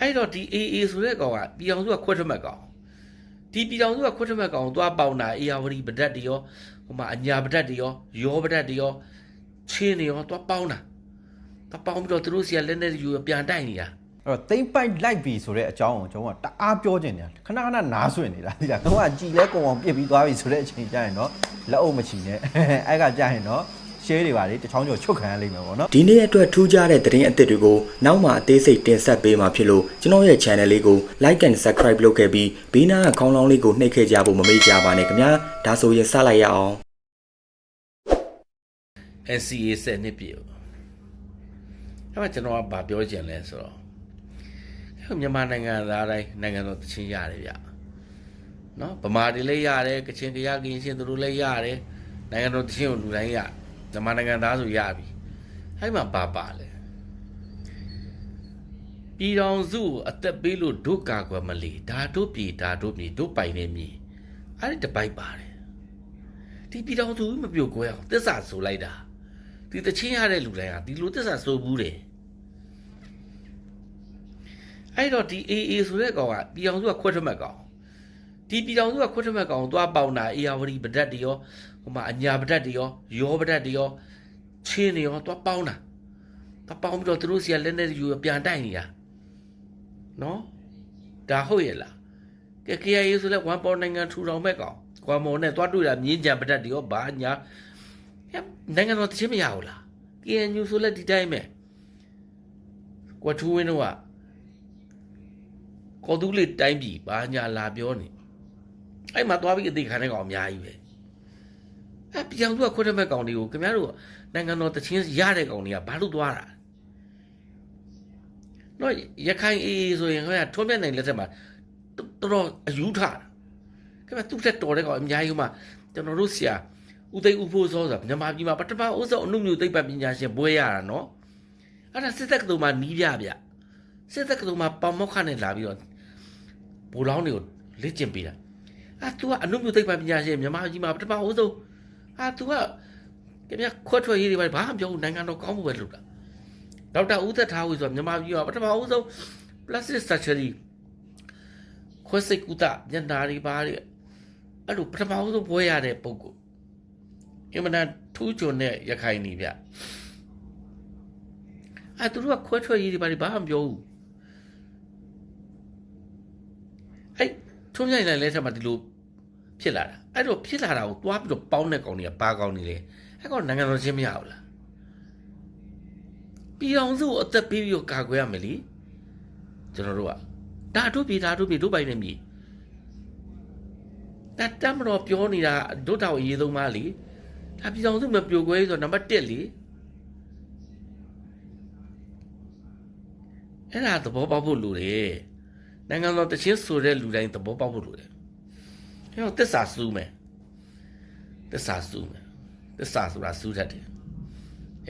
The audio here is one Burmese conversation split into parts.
အဲ့တော့ဒီ AA ဆိုတဲ့ကောင်ကပြည်အောင်စုကခွတ်ထမက်ကောင်ဒီပြည်အောင်စုကခွတ်ထမက်ကောင်ကိုသွားပေါင်တာအေယာဝတီပဒတ်တွေရောဟိုမှာအညာပဒတ်တွေရောရောပဒတ်တွေရောချင်းတွေရောသွားပေါင်းတာသွားပေါင်းပြီးတော့သူတို့စီကလက်နဲ့ယူပြန်တိုက်နေတာအဲ့တော့သိမ့်ပိုက်လိုက်ပြီဆိုတဲ့အကြောင်းကိုကျွန်တော်ကတအားပြောချင်တယ်ခဏခဏနားဆွင့်နေတာဒီကကျွန်တော်ကကြည်လဲကုံအောင်ပြစ်ပြီးသွားပြီဆိုတဲ့အချိန်ကျရင်တော့လက်အုပ်မချီနဲ့အဲ့ကကြာရင်တော့ ရှဲတွေပါလေတချောင်းကျော်ချုပ်ခံရလိမ့်မယ်ပေါ့နော်ဒီနေ့အတွက်ထူးခြားတဲ့သတင်းအသစ်တွေကိုနောက်မှအသေးစိတ်တင်ဆက်ပေးမှာဖြစ်လို့ကျွန်တော်ရဲ့ channel လေးကို like and subscribe လုပ်ခဲ့ပြီးဘေးနားကခေါင်းလောင်းလေးကိုနှိပ်ခဲ့ကြဖို့မမေ့ကြပါနဲ့ခင်ဗျာဒါဆိုရင်စလိုက်ရအောင် NCA ဆက်နှစ်ပြည့်အဲ့မှာကျွန်တော်ကဗာပြောချင်လဲဆိုတော့အဲ့မြန်မာနိုင်ငံသားတိုင်းနိုင်ငံတော်တချင်းရတယ်ဗျနော်ဗမာတွေလည်းရတယ်ကချင်ကရကရင်ရှင်သူတို့လည်းရတယ်နိုင်ငံတော်တချင်းကိုလူတိုင်းရ မြန်မာနိုင်ငံသားဆိုရပြီအဲ့မှာပါပါလဲပြည်တော်စုကိုအသက်ပေးလို့ဒုကာကွယ်မလီဒါတို့ပြည်ဒါတို့ပြည်တို့ပိုင်နေမြေအဲ့ဒီတပိုက်ပါတယ်ဒီပြည်တော်စုမပြုတ်ကွဲအောင်တစ္ဆာဆိုလိုက်တာဒီတချင်းရတဲ့လူတိုင်းဟာဒီလိုသစ္စာဆိုဘူးတယ်အဲ့တော့ဒီ AA ဆိုတဲ့ကောင်ကပြည်အောင်စုကခွတ်ထမက်ကောင်ဒီပြည်အောင်စုကခွတ်ထမက်ကောင်ကိုသွားပေါင်တာအေယာဝတီပဒတ်တွေရော ဟိုမှာအညာပဒတ်တွေရောရောပဒတ်တွေရောချင်းတွေရောသွားပေါင်းတာသွားပေါင်းပြီးတော့သူတို့စီကလက်နဲ့ယူပြန်တိုက်နေတာနော်ဒါဟုတ်ရဲ့လားကဲ KIA ဆိုလဲ1ပေါင်နိုင်ငံထူထောင်မဲ့ကောင်ကွာမော်နဲ့သွားတွေ့တာမြင်းကြံပဒတ်တွေရောဘာညာဟဲ့နိုင်ငံတော်တချင်းမရဘူးလား KNU ဆိုလက်ဒီတိုင်းပဲကွာထူးဝင်းတို့ကကော်တူးလေးတိုင်းပြည်ဘာညာလာပြောနေအဲ့မှာသွားပြီးအသေးခံတဲ့ကောင်အများကြီးပဲ အဲ့ပြောင်သူကခွတ်တဲ့မဲ့ကောင်တွေကိုခင်ဗျားတို့နိုင်ငံတော်တချင်းရတဲ့ကောင်တွေကဘာလို့သွားတာနော်ရခိုင်အေးဆိုရင်ခင်ဗျာထွန်းမြတ်နိုင်လက်ထက်မှာတော်တော်အယူထတာခင်ဗျာသူ့တက်တော်တဲ့ကောင်အများကြီးဟိုမှာကျွန်တော်တို့ဆရာဦးသိန်းဦးဖို့စောဆိုတာမြန်မာပြည်မှာပထမဦးဆုံးအနုမျိုးသိပ္ပံပညာရှင်ဘွဲရတာနော်အဲ့ဒါစစ်တက်ကတူမှာနီးပြဗျစစ်တက်ကတူမှာပေါမောက်ခနဲ့လာပြီးတော့ဘူလောင်းတွေကိုလေ့ကျင့်ပေးတာအာ तू ကအနုမျိုးသိပ္ပံပညာရှင်မြန်မာပြည်မှာပထမဦးဆုံး အာ तू ကကြပြခွတ်ထွက်ရေးတွေပါဘာမှမပြောဘူးနိုင်ငံတော်ကောင်းမှုပဲလုပ်တာဒေါက်တာဦးသက်ထားဝေဆိုတာမြန်မာပြည်မှာပထမဦးဆုံး plastic surgery ခွဲစိတ်ကုသညနာတွေပါတဲ့အဲ့လိုပထမဦးဆုံးဘွဲရတဲ့ပုံကိုအင်မတန်ထူးချွန်တဲ့ရခိုင်နေဗျအဲသူတို့ကခွဲထွက်ရေးတွေဘာတွေဘာမှမပြောဘူးအဲထုံးဆိုင်လိုက်လဲဆက်မှာဒီလို ဖြစ်လာတာအဲ့တော့ဖြစ်လာတာကိုတွားပြီးတော့ပေါင်းတဲ့ကောင်တွေကပါကောင်နေလေအဲ့ကောင်နိုင်ငံတော်ချင်းမရဘူးလားပြည်အောင်စုကိုအသက်ပေးပြီးတော့ကာကွယ်ရမယ်လीကျွန်တော်တို့ကဒါတို့ပြည်ဒါတို့ပြည်တို့ပိုင်နေပြီဒါတမ်းမတော်ပြောနေတာဒုတ်တော်အရေးဆုံးပါလीဒါပြည်တော်စုမပြိုကွဲဆိုတော့နံပါတ်1လေအဲ့ဒါသဘောပေါက်ဖို့လိုတယ်နိုင်ငံတော်တချင်းဆိုတဲ့လူတိုင်းသဘောပေါက်ဖို့လိုတယ် အဲ့တော့တစ္ဆာစူးမယ်တစ္ဆာစူးမယ်တစ္ဆာဆိုတာစူးတတ်တယ်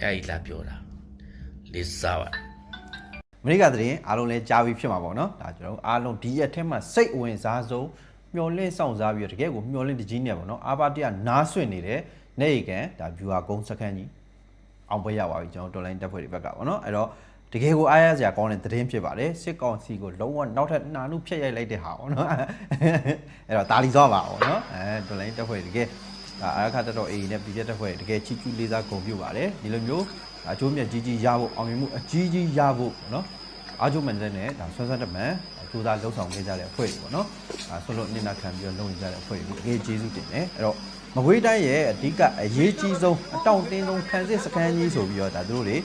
အဲ့ဒီလာပြောတာလေးစားပါအမေရိကသတင်းအားလုံးလည်းကြားပြီးဖြစ်မှာပေါ့နော်ဒါကျွန်တော်တို့အားလုံးဒီရက်ထဲမှာစိတ်အဝင်စားဆုံးမျောလင့်ဆောင်စားပြီးတော့တကယ်ကိုမျောလင့်တကြီးနေပေါ့နော်အာပါတရနားဆွင့်နေတဲ့နေရီကန်ဒါ viewer ကုန်းစကန်ကြီးအောင်ပွဲရပါပြီကျွန်တော် online တက်ဖွဲ့တွေဘက်ကပေါ့နော်အဲ့တော့ တကယ်ကိုအားရစရာကောင်းတဲ့သတင်းဖြစ်ပါတယ်စစ်ကောင်စီကိုလုံးဝနောက်ထပ်နှာနုဖြတ်ရိုက်လိုက်တဲ့ဟာပေါ့နော်အဲ့တော့တာလီစောပါပေါ့နော်အဲ online တက်ဖွဲ့တကယ်ဒါအရခတ်တက်တော့ AA နဲ့ပြည်ပြတက်ဖွဲ့တကယ်ချီကျူးလေးစားဂုဏ်ပြုပါတယ်ဒီလိုမျိုးအကျိုးမြတ်ကြီးကြီးရဖို့အောင်မြင်မှုအကြီးကြီးရဖို့ပေါ့နော်အားကျုံမန်တဲ့နဲ့ဒါဆွမ်းဆွမ်းတမန်ကြိုးစားလှုပ်ဆောင်ခဲ့ကြတဲ့အဖွဲ့တွေပေါ့နော်။ဒါဆိုလို့နင်နာခံပြီးတော့လုပ်နေကြတဲ့အဖွဲ့တွေကိုအရေးကျေးဇူးတင်တယ်။အဲ့တော့မကွေးတိုင်းရဲ့အဓိကအရေးကြီးဆုံးအတောင့်တင်းဆုံးခံစစ်စခန်းကြီးဆိုပြီးတော့ဒါသူတို့တွေ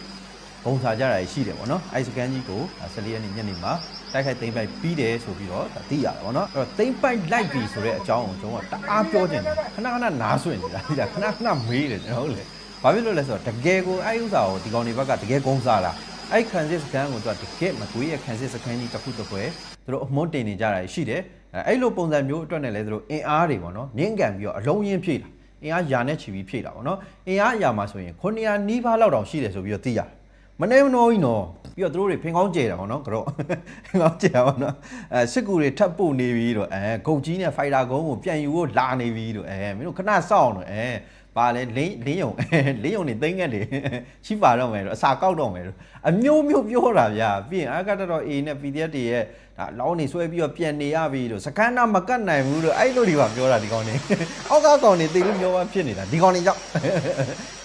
ပုံစားကြတာရှိတယ်ပေါ့နော်။အဲ့ဒီစခန်းကြီးကို14ရက်နေ့ညနေမှာတိုက်ခိုက်သိမ်းပိုက်ပြီးတယ်ဆိုပြီးတော့ဒါသိရတယ်ပေါ့နော်။အဲ့တော့သိမ်းပိုက်လိုက်ပြီဆိုတဲ့အကြောင်းကိုကျွန်တော်ကတအားပြောချင်တယ်။ခဏခဏနားဆွင့်နေတာဒီကခဏခဏမေးတယ်ကျွန်တော်ဟုတ်လေ။ဘာဖြစ်လို့လဲဆိုတော့တကယ်ကိုအဲ့ဥစ္စာကိုဒီကောင်တွေဘက်ကတကယ်ကုန်းစားလား။အဲ့ခံစစ်စကန်ကိုသူကတကယ်မကွေးရဲ့ခံစစ်စကန်ကြီးတစ်ခုတစ်ခွဲသူတို့အမွှန်းတင်နေကြတာရှိတယ်အဲ့လိုပုံစံမျိုးအတွက်နဲ့လဲသူတို့အင်အားတွေပေါ့နော်နင်းကန်ပြီးတော့အလုံးရင်းဖြည့်တာအင်အားယာနဲ့ချီပြီးဖြည့်တာပေါ့နော်အင်အားအရာမှာဆိုရင်900နီးပါးလောက်တောင်ရှိတယ်ဆိုပြီးတော့သိရတယ် မနေမနှောကြီးနော်ပြီးတော့သူတို့တွေဖင်ကောင်းကျဲတာပေါ့နော်ကတော့ဖင်ကောင်းကျဲတာပေါ့နော်အဲစစ်ကူတွေထပ်ပို့နေပြီတော့အဲဂုတ်ကြီးနဲ့ဖိုက်တာကုန်းကိုပြန်ယူဖို့လာနေပြီတော့အဲမင်းတို့ခဏစောင့်တော့အဲ ပါလဲလင်းလင်းယုံလင်းယုံနေသိမ့်ငက်တွေချိပါတော့မယ်တော့အစာကောက်တော့မယ်တော့အမျိုးမျိုးပြောတာဗျာပြီးရင်အာကတတော် A နဲ့ PDF တွေရဲ့ဒါလောင်းနေဆွဲပြီးတော့ပြန်နေရပြီလို့စကန်နာမကတ်နိုင်ဘူးလို့အဲ့လိုတွေကပြောတာဒီကောင်နေအောက်ကကောင်နေသိလို့မျိုးပါဖြစ်နေတာဒီကောင်နေကြောက်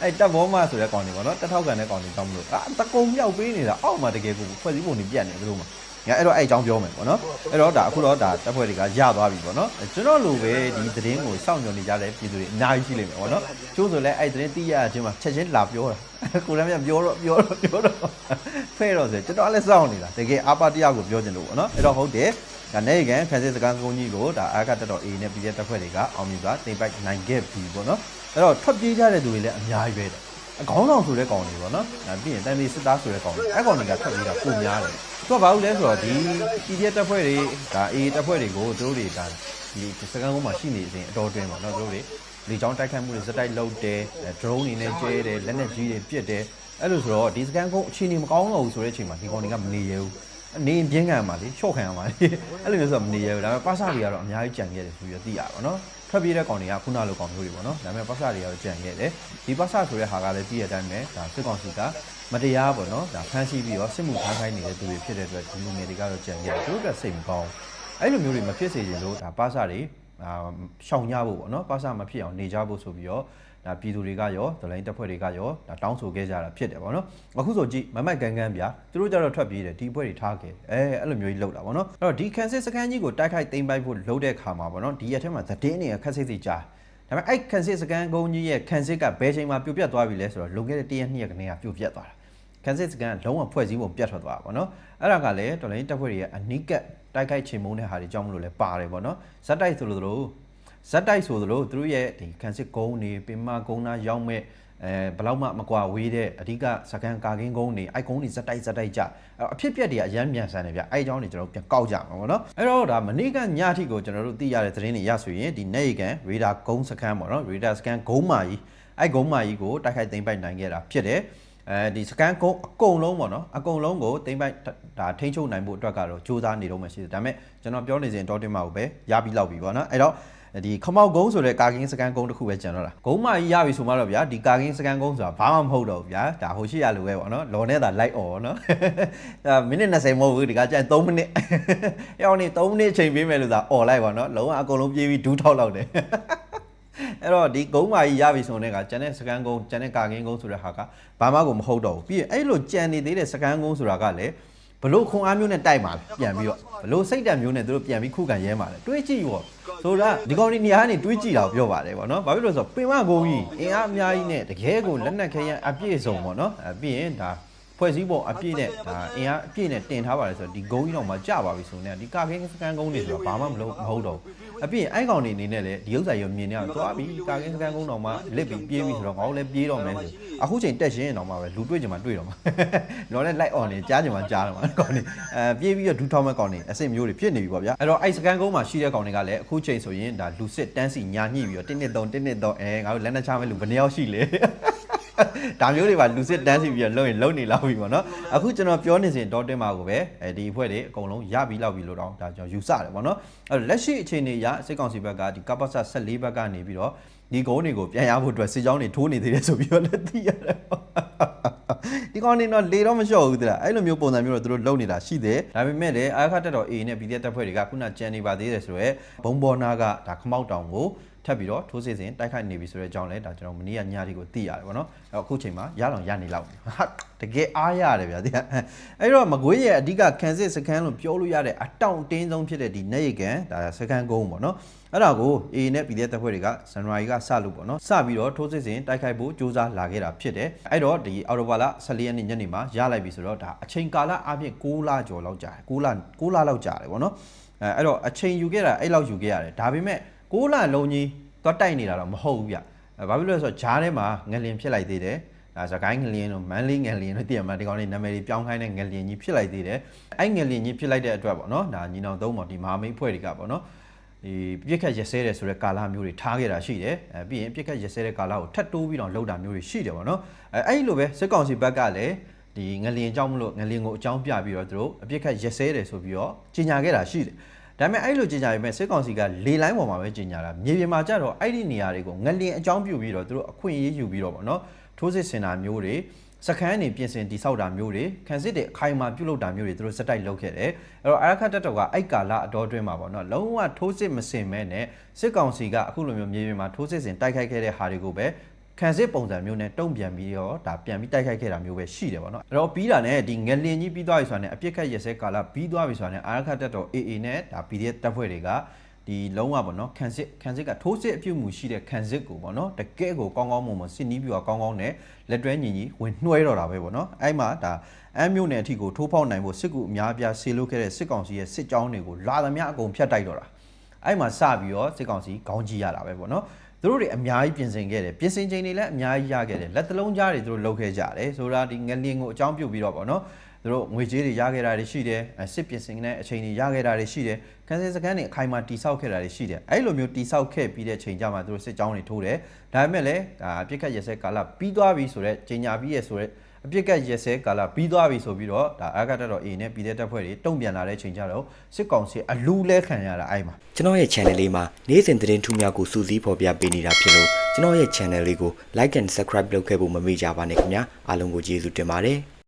အဲ့တက်ဘောမဆိုတဲ့ကောင်နေပေါ့နော်တက်ထောက်ကန်တဲ့ကောင်နေကြောက်မလို့အာတကုံမြောက်ပေးနေတာအောက်မှာတကယ်ကိုဖွဲ့စည်းပုံနေပြတ်နေဘယ်လိုမှ ငါအဲ့တော့အဲ့အကြောင်းပြောမယ်ပေါ့နော်အဲ့တော့ဒါအခုတော့ဒါတပ်ဖွဲ့တွေကရသွားပြီပေါ့နော်ကျွန်တော်လိုပဲဒီသတင်းကိုစောင့်မျှော်နေကြတဲ့ပြည်သူတွေအများကြီးရှိလိမ့်မယ်ပေါ့နော်ကျိုးဆိုလဲအဲ့သတင်းသိရချင်းမှာချက်ချင်းလာပြောတာကိုလည်းမြပြောတော့ပြောတော့ပြောတော့ဖဲတော့ဆိုကျွန်တော်လည်းစောင့်နေတာတကယ်အာပါတရားကိုပြောချင်လို့ပေါ့နော်အဲ့တော့ဟုတ်တယ်ဒါနေကန်ခန်းစစ်စကန်ကုန်းကြီးကိုဒါအာကတက်တော် A နဲ့ပြည်တဲ့တပ်ဖွဲ့တွေကအောင်မြင်စွာတင်ပိုက်နိုင်ခဲ့ပြီပေါ့နော်အဲ့တော့ထွက်ပြေးကြတဲ့သူတွေလည်းအများကြီးပဲတဲ့အကောင်းဆောင်ဆိုတဲ့ကောင်တွေပေါ့နော်။ဒါပြီးရင်တန်လီစစ်သားဆိုတဲ့ကောင်တွေအဲ့ကောင်တွေကထွက်ပြေးတာပုံများတယ်။ သူကဘာလို့လဲဆိုတော့ဒီ PDF တပ်ဖွဲ့တွေဒါ AA တပ်ဖွဲ့တွေကိုသူတို့တွေဒါဒီစကန်ကုန်းမှာရှိနေစဉ်အတော်တွင်းပေါ့နော်သူတို့တွေလေကြောင်းတိုက်ခိုက်မှုတွေစက်တိုက်လုပ်တယ်အဲ drone တွေနဲ့ကျဲတယ်လက်နက်ကြီးတွေပစ်တယ်အဲ့လိုဆိုတော့ဒီစကန်ကုန်းအခြေအနေမကောင်းတော့ဘူးဆိုတဲ့အချိန်မှာဒီကောင်တွေကမနေရဘူး နေရင်ပြင်းခံမှာလေရှော့ခံရမှာလေအဲ့လိုမျိုးဆိုတော့မနေရဘူးဒါပေမဲ့ပါစာတွေကတော့အများကြီးကြံခဲ့တယ်ဆိုပြီးတော့သိရပါတော့ထွက်ပြေးတဲ့ကောင်တွေကခုနလိုကောင်မျိုးတွေပေါ့နော်ဒါပေမဲ့ပါစာတွေကတော့ကြံခဲ့တယ်ဒီပါစာဆိုတဲ့ဟာကလည်းသိရတဲ့အတိုင်းပဲဒါစစ်ကောင်စီကမတရားပေါ့နော်ဒါဖမ်းဆီးပြီးတော့စစ်မှုထမ်းခိုင်းနေတဲ့သူတွေဖြစ်တဲ့အတွက်ဒီလူငယ်တွေကတော့ကြံခဲ့တယ်သူတို့ကစိတ်မကောင်းအဲ့လိုမျိုးတွေမဖြစ်စေချင်လို့ဒါပါစာတွေအာရှောင်ကြဖို့ပေါ့နော်ပါစာမဖြစ်အောင်နေကြဖို့ဆိုပြီးတော့ ဒါပြည်သူတွေကရောဒလိုင်းတပ်ဖွဲ့တွေကရောဒါတောင်းဆိုခဲ့ကြတာဖြစ်တယ်ပေါ့နော်အခုဆိုကြည့်မမိုက်ကန်ကန်ဗျာသူတို့ကြတော့ထွက်ပြေးတယ်ဒီအဖွဲ့တွေထားခဲ့အဲအဲ့လိုမျိုးကြီးလောက်တာပေါ့နော်အဲ့တော့ဒီကန်စစ်စကန်ကြီးကိုတိုက်ခိုက်သိမ်းပိုက်ဖို့လုပ်တဲ့ခါမှာပေါ့နော်ဒီရက်ထဲမှာသတင်းတွေကခက်စိတ်စိတ်ကြားဒါပေမဲ့အဲ့ကန်စစ်စကန်ကုန်းကြီးရဲ့ကန်စစ်ကဘယ်ချိန်မှာပြိုပြတ်သွားပြီလဲဆိုတော့လုံခဲ့တဲ့တရက်နှစ်ရက်ကနေကပြိုပြတ်သွားတာကန်စစ်စကန်ကလုံးဝဖွဲ့စည်းပုံပြတ်ထွက်သွားတာပေါ့နော်အဲ့ဒါကလည်းတော်လိုင်းတပ်ဖွဲ့တွေရဲ့အနိကတိုက်ခိုက်ချေမှုန်းတဲ့ဟာတွေကြောင့်မလို့လဲပါတယ်ပေါ့နော်ဇက်တိုက်ဆိုလို့တို့ ဇက်တိုက်ဆိုသလိုသူတို့ရဲ့ဒီကန်စစ်ကုန်းတွေပင်မကုန်းသားရောက်မဲ့အဲဘလောက်မှမကွာဝေးတဲ့အဓိကစကန်ကာကင်းကုန်းတွေအိုက်ကုန်းတွေဇက်တိုက်ဇက်တိုက်ကြအဲ့အဖြစ်ပြက်တွေကအရန်မြန်ဆန်တယ်ဗျအဲ့အကြောင်းတွေကျွန်တော်တို့ပြန်ကောက်ကြမှာပေါ့နော်အဲ့တော့ဒါမနေ့ကညအထိကိုကျွန်တော်တို့သိရတဲ့သတင်းတွေရဆိုရင်ဒီနေကန်ရေဒါကုန်းစကန်ပေါ့နော်ရေဒါစကန်ဂုံးမာကြီးအဲ့ဂုံးမာကြီးကိုတိုက်ခိုက်သိမ်းပိုက်နိုင်ခဲ့တာဖြစ်တယ်အဲဒီစကန်ကုန်းအကုန်လုံးပေါ့နော်အကုန်လုံးကိုတိမ့်ပိုက်ဒါထိန်းချုပ်နိုင်ဖို့အတွက်ကတော့စူးစမ်းနေတော့မှရှိတယ်ဒါပေမဲ့ကျွန်တော်ပြောနေစဉ်တော့တင်မှာကိုပဲရပြီးလောက်ပြီပေါ့နော်အဲ့တော့ ဒီခမောက်ကုန်းဆိုတဲ့ကာကင်းစကန်ကုန်းတစ်ခုပဲကျန်တော့တာဂုံးမကြီးရပြီဆိုမှတော့ဗျာဒီကာကင်းစကန်ကုန်းဆိုတာဘာမှမဟုတ်တော့ဘူးဗျာဒါဟိုရှိရလိုပဲပေါ့နော်လော်နဲ့သာလိုက်អော်နော်ဒါမိနစ်20မဟုတ်ဘူးဒီကကျန်3မိနစ်ရောင်းနေ3မိနစ်အချိန်ပေးမယ်လို့သာអော်လိုက်ပါနော်လုံးဝအကုန်လုံးပြေးပြီးဒူးထောက်လောက်တယ်အဲ့တော့ဒီဂုံးမကြီးရပြီဆိုတဲ့ကကျန်တဲ့စကန်ကုန်းကျန်တဲ့ကာကင်းကုန်းဆိုတဲ့ဟာကဘာမှကိုမဟုတ်တော့ဘူးပြီးရင်အဲ့လိုကြံနေသေးတဲ့စကန်ကုန်းဆိုတာကလည်း ဘလို့ခွန်အားမျိုးနဲ့တိုက်ပါလဲပြန်ပြီးတော့ဘလို့စိတ်ဓာတ်မျိုးနဲ့သူတို့ပြန်ပြီးခုခံရဲပါလဲတွေးကြည့်ရောဆိုတာဒီကောင်ဒီနေရာကနေတွေးကြည့်တာကိုပြောပါတယ်ဗောနော်ဘာဖြစ်လို့လဲဆိုတော့ပင်မကုန်းကြီးအင်အားအများကြီးနဲ့တကယ်ကိုလက်နက်ခဲယမ်းအပြည့်စုံဗောနော်အပြီးရင်ဒါဖွဲ့စည်းပုံအပြည့်နဲ့ဒါအင်အားအပြည့်နဲ့တင်ထားပါလေဆိုတော့ဒီဂုံးကြီးတော့မှကြပါပြီဆိုနေဒီကာကင်းစကန်ကုန်းတွေဆိုတော့ဘာမှမလုပ်မဟုတ်တော့ဘူး အပြည့်အဲ့ကောင်တွေအနေနဲ့လည်းဒီဥစ္စာရောမြင်နေအောင်သွားပြီကာကင်းစကန်ကုန်းတော့မှလစ်ပြီးပြေးပြီဆိုတော့ငါတို့လည်းပြေးတော့မယ်ဆိုအခုချိန်တက်ရှင်းတော့မှပဲလူတွေ့ကြမှာတွေ့တော့မှာတော့လည်း light on နေကြားကြမှာကြားတော့မှာကောင်တွေအဲပြေးပြီးတော့ဒူးထောင်းမဲ့ကောင်တွေအစ်စ်မျိုးတွေဖြစ်နေပြီပေါ့ဗျာအဲ့တော့အဲ့စကန်ကုန်းမှာရှိတဲ့ကောင်တွေကလည်းအခုချိန်ဆိုရင်ဒါလူစစ်တန်းစီညာညှိပြီးတော့တင်းနှစ်သုံးတင်းနှစ်သုံးအဲငါတို့လက်နဲ့ချမဲ့လူဘယ်နှယောက်ရှိလဲ ဒါမျိုးတွေပါလူစစ်တန်းစီပြီးတော့လုံရင်လုံနေလောက်ပြီပေါ့နော်အခုကျွန်တော်ပြောနေစဉ်ဒေါတင်မာကိုပဲအဲဒီအဖွဲ့တွေအကုန်လုံးရပြီးလောက်ပြီလို့တော့ဒါကျွန်တော်ယူဆတယ်ပေါ့နော်အဲ့တော့လက်ရှိအခြေအနေအရစစ်ကောင်စီဘက်ကဒီကပ္ပစ14ဘက်ကနေပြီးတော့ဒီကုန်းတွေကိုပြန်ရဖို့အတွက်စစ်ကြောင်းတွေထိုးနေသေးတယ်ဆိုပြီးတော့လည်းသိရတယ်ဒီကောင်တွေတော့လေတော့မလျှော့ဘူးတလားအဲ့လိုမျိုးပုံစံမျိုးတော့သူတို့လုံနေတာရှိတယ်ဒါပေမဲ့လည်းအာခတက်တော် A နဲ့ B တက်ဖွဲ့တွေကခုနကြံနေပါသေးတယ်ဆိုတော့ဘုံဘောနာကဒါခမောက်တောင်ကို ထပ်ပြီးတော့ထိုးစစ်စဉ်တိုက်ခိုက်နေပြီဆိုတဲ့အကြောင်းလဲဒါကျွန်တော်မနေ့ကညလေးကိုသိရတယ်ဗောနော်အဲ့တော့အခုချိန်မှာရလောင်ရနေလောက်ဟာတကယ်အားရတယ်ဗျာဒီကအဲ့တော့မကွေးရဲ့အဓိကကန်စစ်စကန်လို့ပြောလို့ရတဲ့အတောင့်တင်းဆုံးဖြစ်တဲ့ဒီနေရကန်ဒါစကန်ကုန်းဗောနော်အဲ့ဒါကို A နဲ့ B တဲ့တပ်ဖွဲ့တွေကဇန်နဝါရီကစလို့ပေါ့နော်စပြီးတော့ထိုးစစ်စဉ်တိုက်ခိုက်ဖို့ကြိုးစားလာခဲ့တာဖြစ်တယ်အဲ့တော့ဒီအော်တိုဘာလ14ရက်နေ့ညနေမှာရလိုက်ပြီဆိုတော့ဒါအချိန်ကာလအပြင်6လကျော်လောက်ကြာတယ်6လ6လလောက်ကြာတယ်ဗောနော်အဲအဲ့တော့အချိန်ယူခဲ့တာအဲ့လောက်ယူခဲ့ရတယ်ဒါပေမဲ့ 6လလုံးကြီးတော့တိုက်နေတာတော့မဟုတ်ဘူးဗျအဲဘာဖြစ်လို့လဲဆိုတော့ဂျားထဲမှာငလင်ဖြစ်လိုက်သေးတယ်ဒါစကိုင်းငလျင်တို့မန်းလေးငလျင်တို့တည်ရမှာဒီကောင်လေးနာမည်တွေပြောင်းခိုင်းတဲ့ငလျင်ကြီးဖြစ်လိုက်သေးတယ်အဲ့ငလျင်ကြီးဖြစ်လိုက်တဲ့အတွက်ပေါ့နော်ဒါညီနောင်သုံးပေါ့ဒီမဟာမိတ်ဖွဲ့တွေကပေါ့နော်ဒီပြစ်ခတ်ရက်စဲတယ်ဆိုတဲ့ကာလမျိုးတွေထားခဲ့တာရှိတယ်အဲပြီးရင်ပြစ်ခတ်ရက်စဲတဲ့ကာလကိုထပ်တိုးပြီးတော့လှုပ်တာမျိုးတွေရှိတယ်ပေါ့နော်အဲအဲ့လိုပဲစစ်ကောင်စီဘက်ကလည်းဒီငလျင်ကြောင့်မလို့ငလျင်ကိုအကြောင်းပြပြီးတော့သူတို့အပြစ်ခတ်ရက်စဲတယ်ဆိုပြီးတော့ကြီးညာခဲ့တာရှိတယ် ဒါပေမဲ့အဲ့လိုကြေညာပေမဲ့စစ်ကောင်စီကလေလိုင်းပေါ်မှာပဲကြေညာတာမြေပြင်မှာကြတော့အဲ့ဒီနေရာတွေကိုငလင်အကြောင်းပြုပြီးတော့သူတို့အခွင့်အရေးယူပြီးတော့ဗောနော်ထိုးစစ်ဆင်တာမျိုးတွေစခန်းနေပြင်ဆင်တိဆောက်တာမျိုးတွေခံစစ်တွေအခိုင်အမာပြုလုပ်တာမျိုးတွေသူတို့စက်တိုက်လုပ်ခဲ့တယ်အဲ့တော့အရခတ်တက်တော်ကအဲ့ကာလအတော်အတွင်းမှာဗောနော်လုံးဝထိုးစစ်မစင်မဲနဲ့စစ်ကောင်စီကအခုလိုမျိုးမြေပြင်မှာထိုးစစ်ဆင်တိုက်ခိုက်ခဲ့တဲ့ဟာတွေကိုပဲ ခံစစ်ပုံစံမျိုးနဲ့တုံ့ပြန်ပြီးတော့ဒါပြန်ပြီးတိုက်ခိုက်ခဲ့တာမျိုးပဲရှိတယ်ဗောနော်အဲ့တော့ပြီးတာနဲ့ဒီငလင်ကြီးပြီးသွားပြီဆိုတာနဲ့အပြစ်ခတ်ရက်စဲကာလပြီးသွားပြီဆိုတာနဲ့အာရခတ်တက်တော် AA နဲ့ဒါ PDF တပ်ဖွဲ့တွေကဒီလုံးဝပေါ့နော်ခံစစ်ခံစစ်ကထိုးစစ်အပြုတ်မှုရှိတဲ့ခံစစ်ကိုပေါ့နော်တကယ်ကိုကောင်းကောင်းမွန်မွန်စစ်နီးပြူကောင်းကောင်းနဲ့လက်တွဲညီညီဝင်နှွှဲတော့တာပဲပေါ့နော်အဲ့မှာဒါအမ်းမြို့နယ်အထိကိုထိုးဖောက်နိုင်ဖို့စစ်ကူအများအပြားဆေလို့ခဲ့တဲ့စစ်ကောင်စီရဲ့စစ်ကြောင်းတွေကိုလာသမျှအကုန်ဖျက်တိုက်တော့တာအဲ့မှာစပြီးတော့စစ်ကောင်စီခေါင်းကြီးရတာပဲပေါ့နော် သူတို့တွေအများကြီးပြင်ဆင်ခဲ့တယ်ပြင်ဆင်ချိန်တွေလည်းအများကြီးရခဲ့တယ်လက်သလုံးကြားတွေသူတို့လုပ်ခဲ့ကြတယ်ဆိုတာဒီငလင်ကိုအကြောင်းပြုပြီးတော့ပေါ့နော်သူတို့ငွေကြေးတွေရခဲ့တာတွေရှိတယ်အဲစစ်ပြင်ဆင်တဲ့အချိန်တွေရခဲ့တာတွေရှိတယ်ကန်စစ်စကန်တွေအခိုင်အမာတိဆောက်ခဲ့တာတွေရှိတယ်အဲ့လိုမျိုးတိဆောက်ခဲ့ပြီးတဲ့ချိန်ကြမှာသူတို့စစ်ကြောင်းတွေထိုးတယ်ဒါပေမဲ့လည်းဒါအပြစ်ခတ်ရစဲကာလပြီးသွားပြီဆိုတော့ချိန်ညာပြီးရဆိုတော့ အပြစ်ကတ်ရက်စဲကာလပြီးသွားပြီဆိုပြီးတော့ဒါအာကတ်တော် A နဲ့ပြည်တဲ့တပ်ဖွဲ့တွေတုံ့ပြန်လာတဲ့ချိန်ကြတော့စစ်ကောင်စီအလူလဲခံရတာအဲ့မှာကျွန်တော်ရဲ့ channel လေးမှာနေ့စဉ်သတင်းထူးများကိုစူးစီးဖော်ပြပေးနေတာဖြစ်လို့ကျွန်တော်ရဲ့ channel လေးကို like and subscribe လုပ်ခဲ့ဖို့မမေ့ကြပါနဲ့ခင်ဗျာအားလုံးကိုကျေးဇူးတင်ပါတယ်